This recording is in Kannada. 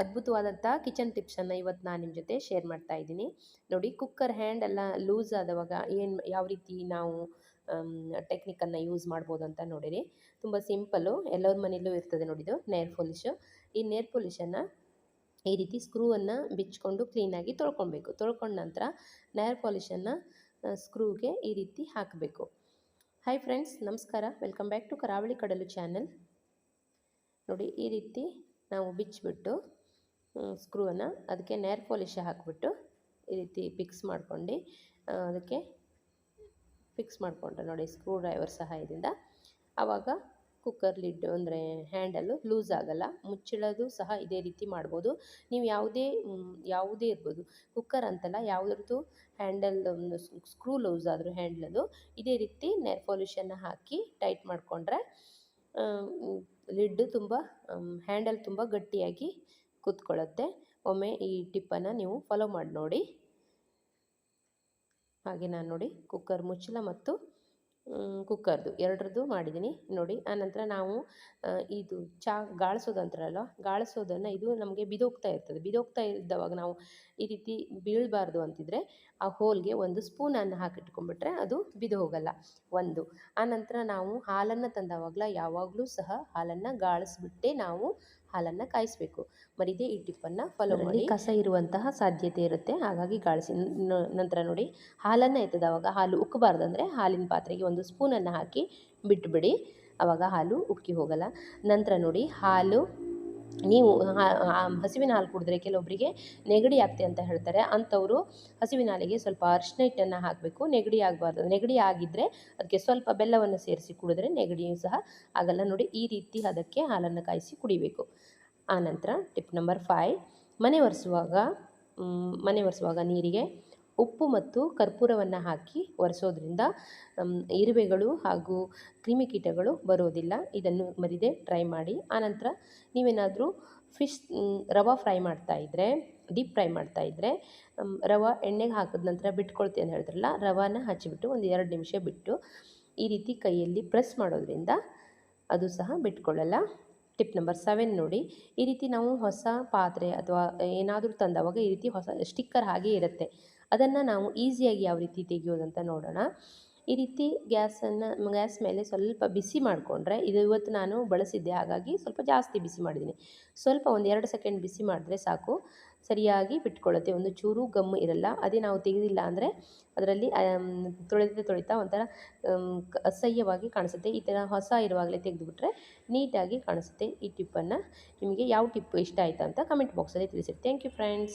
ಅದ್ಭುತವಾದಂಥ ಕಿಚನ್ ಟಿಪ್ಸನ್ನು ಇವತ್ತು ನಾನು ನಿಮ್ಮ ಜೊತೆ ಶೇರ್ ಮಾಡ್ತಾ ಇದ್ದೀನಿ. ನೋಡಿ ಕುಕ್ಕರ್ ಹ್ಯಾಂಡ್ ಎಲ್ಲ ಲೂಸ್ ಆದವಾಗ ಏನು ಯಾವ ರೀತಿ ನಾವು ಟೆಕ್ನಿಕನ್ನು ಯೂಸ್ ಮಾಡ್ಬೋದು ಅಂತ ನೋಡಿರಿ. ತುಂಬ ಸಿಂಪಲ್ಲು ಎಲ್ಲರ ಮನೆಯಲ್ಲೂ ಇರ್ತದೆ ನೋಡಿದು ನೇರ್ ಪೊಲಿಷು ಈ ನೇರ್ ಪೊಲಿಷನ್ನು ಈ ರೀತಿ ಸ್ಕ್ರೂವನ್ನು ಬಿಚ್ಕೊಂಡು ಕ್ಲೀನಾಗಿ ತೊಳ್ಕೊಬೇಕು ತೊಳ್ಕೊಂಡ ನಂತರ ನೇರ್ ಪಾಲಿಷನ್ನು ಸ್ಕ್ರೂಗೆ ಈ ರೀತಿ ಹಾಕಬೇಕು. ಹಾಯ್ ಫ್ರೆಂಡ್ಸ್ ನಮಸ್ಕಾರ. Welcome back to Karavali Kadalu channel ನೋಡಿ, ಈ ರೀತಿ ನಾವು ಬಿಚ್ಚಿಬಿಟ್ಟು ಸ್ಕ್ರೂವನ್ನು ಅದಕ್ಕೆ ನೇರ್ ಪಾಲಿಶ ಹಾಕಿಬಿಟ್ಟು ಈ ರೀತಿ ಫಿಕ್ಸ್ ಮಾಡ್ಕೊಂಡು ಅದಕ್ಕೆ ಫಿಕ್ಸ್ ಮಾಡಿಕೊಂಡ್ರೆ ನೋಡಿ ಸ್ಕ್ರೂ ಡ್ರೈವರ್ ಸಹಾಯದಿಂದ. ಆವಾಗ ಕುಕ್ಕರ್ ಲಿಡ್ ಅಂದರೆ ಹ್ಯಾಂಡಲ್ಲು ಲೂಸ್ ಆಗಲ್ಲ, ಮುಚ್ಚಿಡೋದು ಸಹ ಇದೇ ರೀತಿ ಮಾಡ್ಬೋದು. ನೀವು ಯಾವುದೇ ಯಾವುದೇ ಇರ್ಬೋದು ಕುಕ್ಕರ್ ಅಂತಲ್ಲ ಯಾವುದ್ರದ್ದು ಹ್ಯಾಂಡಲ್ ಸ್ಕ್ರೂ ಲೂಸ್ ಆದರೂ ಹ್ಯಾಂಡಲದು ಇದೇ ರೀತಿ ನೇರ್ ಪಾಲಿಷನ್ನು ಹಾಕಿ ಟೈಟ್ ಮಾಡಿಕೊಂಡ್ರೆ ಲಿಡ್ ತುಂಬ ಹ್ಯಾಂಡಲ್ ತುಂಬ ಗಟ್ಟಿಯಾಗಿ ಕೂತ್ಕೊಳ್ಳುತ್ತೆ. ಒಮ್ಮೆ ಈ ಟಿಪ್ಪನ್ನು ನೀವು ಫಾಲೋ ಮಾಡಿ ನೋಡಿ. ಹಾಗೆ ನಾನು ನೋಡಿ ಕುಕ್ಕರ್ ಮುಚ್ಚಳ ಮತ್ತು ಕುಕ್ಕರ್ದು ಎರಡರದ್ದು ಮಾಡಿದ್ದೀನಿ. ನೋಡಿ ಆನಂತರ ನಾವು ಇದು ಚಾ ಗಾಳಿಸೋದಂತಾರಲ್ಲ ಗಾಳಿಸೋದನ್ನು ಇದು ನಮಗೆ ಬಿದೋಗ್ತಾ ಇರ್ತದೆ. ಬಿದೋಗ್ತಾ ಇದ್ದವಾಗ ನಾವು ಈ ರೀತಿ ಬೀಳಬಾರ್ದು ಅಂತಿದ್ರೆ ಆ ಹೋಲ್ಗೆ ಒಂದು ಸ್ಪೂನನ್ನು ಹಾಕಿಟ್ಕೊಂಡ್ಬಿಟ್ರೆ ಅದು ಬಿದು ಹೋಗಲ್ಲ ಒಂದು ಆನಂತರ ನಾವು ಹಾಲನ್ನು ತಂದವಾಗಲ ಯಾವಾಗಲೂ ಸಹ ಹಾಲನ್ನು ಗಾಳಿಸ್ಬಿಟ್ಟೇ ನಾವು ಹಾಲನ್ನು ಕಾಯಿಸಬೇಕು. ಮರಿದೇ ಈ ಟಿಪ್ಪನ್ನು ಫಾಲೋ ಮಾಡಿ. ಕಸ ಇರುವಂತಹ ಸಾಧ್ಯತೆ ಇರುತ್ತೆ. ಹಾಗಾಗಿ ಗಾಳಿಸಿ ನಂತರ ನೋಡಿ ಹಾಲನ್ನು ಎತ್ತದವಾಗ ಹಾಲು ಉಕ್ಕಬಾರ್ದು ಅಂದರೆ ಹಾಲಿನ ಪಾತ್ರೆಗೆ ಒಂದು ಸ್ಪೂನನ್ನು ಹಾಕಿ ಬಿಟ್ಟುಬಿಡಿ ಆವಾಗ ಹಾಲು ಉಕ್ಕಿ ಹೋಗಲ್ಲ. ನಂತರ ನೋಡಿ ಹಾಲು ನೀವು ಹಸುವಿನ ಹಾಲು ಕುಡಿದ್ರೆ ಕೆಲವೊಬ್ಬರಿಗೆ ನೆಗಡಿ ಆಗ್ತೆ ಅಂತ ಹೇಳ್ತಾರೆ. ಅಂಥವರು ಹಸುವಿನ ಹಾಲಿಗೆ ಸ್ವಲ್ಪ ಅರಿಶಿನ ಹಿಟ್ಟನ್ನು ಹಾಕಬೇಕು. ನೆಗಡಿ ಆಗಬಾರ್ದು. ನೆಗಡಿ ಆಗಿದ್ದರೆ ಅದಕ್ಕೆ ಸ್ವಲ್ಪ ಬೆಲ್ಲವನ್ನು ಸೇರಿಸಿ ಕುಡಿದ್ರೆ ನೆಗಡಿಯೂ ಸಹ ಆಗಲ್ಲ. ನೋಡಿ, ಈ ರೀತಿ ಅದಕ್ಕೆ ಹಾಲನ್ನು ಕಾಯಿಸಿ ಕುಡಿಬೇಕು. ಆನಂತರ ಟಿಪ್ ನಂಬರ್ ಫೈವ್, ಮನೆ ಒರೆಸುವಾಗ ಮನೆ ಒರೆಸುವಾಗ ನೀರಿಗೆ ಉಪ್ಪು ಮತ್ತು ಕರ್ಪೂರವನ್ನು ಹಾಕಿ ಒರೆಸೋದ್ರಿಂದ ಇರುವೆಗಳು ಹಾಗೂ ಕ್ರಿಮಿಕೀಟಗಳು ಬರೋದಿಲ್ಲ. ಇದನ್ನು ಮರಿದೆ ಟ್ರೈ ಮಾಡಿ. ಆನಂತರ ನೀವೇನಾದರೂ ಫಿಶ್ ರವೆ ಫ್ರೈ ಮಾಡ್ತಾ ಇದ್ದರೆ ಡೀಪ್ ಫ್ರೈ ಮಾಡ್ತಾ ಇದ್ದರೆ ರವೆ ಎಣ್ಣೆಗೆ ಹಾಕಿದ ನಂತರ ಬಿಟ್ಕೊಳ್ತೀವಿ ಅಂತ ಹೇಳಿದ್ರಲ್ಲ, ರವಾನ ಹಚ್ಚಿಬಿಟ್ಟು ಒಂದು ಎರಡು ನಿಮಿಷ ಬಿಟ್ಟು ಈ ರೀತಿ ಕೈಯಲ್ಲಿ ಪ್ರೆಸ್ ಮಾಡೋದ್ರಿಂದ ಅದು ಸಹ ಬಿಟ್ಕೊಳ್ಳಲ್ಲ. ಟಿಪ್ ನಂಬರ್ ಸೆವೆನ್ ನೋಡಿ. ಈ ರೀತಿ ನಾವು ಹೊಸ ಪಾತ್ರೆ ಅಥವಾ ಏನಾದರೂ ತಂದವಾಗ ಈ ರೀತಿ ಹೊಸ ಸ್ಟಿಕ್ಕರ್ ಹಾಗೆ ಇರುತ್ತೆ. ಅದನ್ನು ನಾವು ಈಸಿಯಾಗಿ ಯಾವ ರೀತಿ ತೆಗೆಯೋದಂತ ನೋಡೋಣ. ಈ ರೀತಿ ಗ್ಯಾಸನ್ನು ಗ್ಯಾಸ್ ಮೇಲೆ ಸ್ವಲ್ಪ ಬಿಸಿ ಮಾಡಿಕೊಂಡ್ರೆ ಇದು ಇವತ್ತು ನಾನು ಬಳಸಿದ್ದೆ, ಹಾಗಾಗಿ ಸ್ವಲ್ಪ ಜಾಸ್ತಿ ಬಿಸಿ ಮಾಡಿದ್ದೀನಿ. ಸ್ವಲ್ಪ ಒಂದು ಎರಡು ಸೆಕೆಂಡ್ ಬಿಸಿ ಮಾಡಿದ್ರೆ ಸಾಕು. ಸರಿಯಾಗಿ ಬಿಟ್ಕೊಳ್ಳುತ್ತೆ, ಒಂದು ಚೂರು ಗಮ್ಮು ಇರಲ್ಲ. ಅದೇ ನಾವು ತೆಗೆದಿಲ್ಲ ಅಂದರೆ ಅದರಲ್ಲಿ ತೊಳೆದ ತೊಳಿತಾ ಒಂಥರ ಅಸಹ್ಯವಾಗಿ ಕಾಣಿಸುತ್ತೆ. ಈ ಥರ ಹೊಸ ಇರುವಾಗಲೇ ತೆಗೆದುಬಿಟ್ರೆ ನೀಟಾಗಿ ಕಾಣಿಸುತ್ತೆ ಈ ಟಿಪ್ಪನ್ನು. ನಿಮಗೆ ಯಾವ ಟಿಪ್ ಇಷ್ಟ ಆಯಿತು ಅಂತ ಕಮೆಂಟ್ ಬಾಕ್ಸಲ್ಲಿ ತಿಳಿಸಿ ಥ್ಯಾಂಕ್ ಯು ಫ್ರೆಂಡ್ಸ್.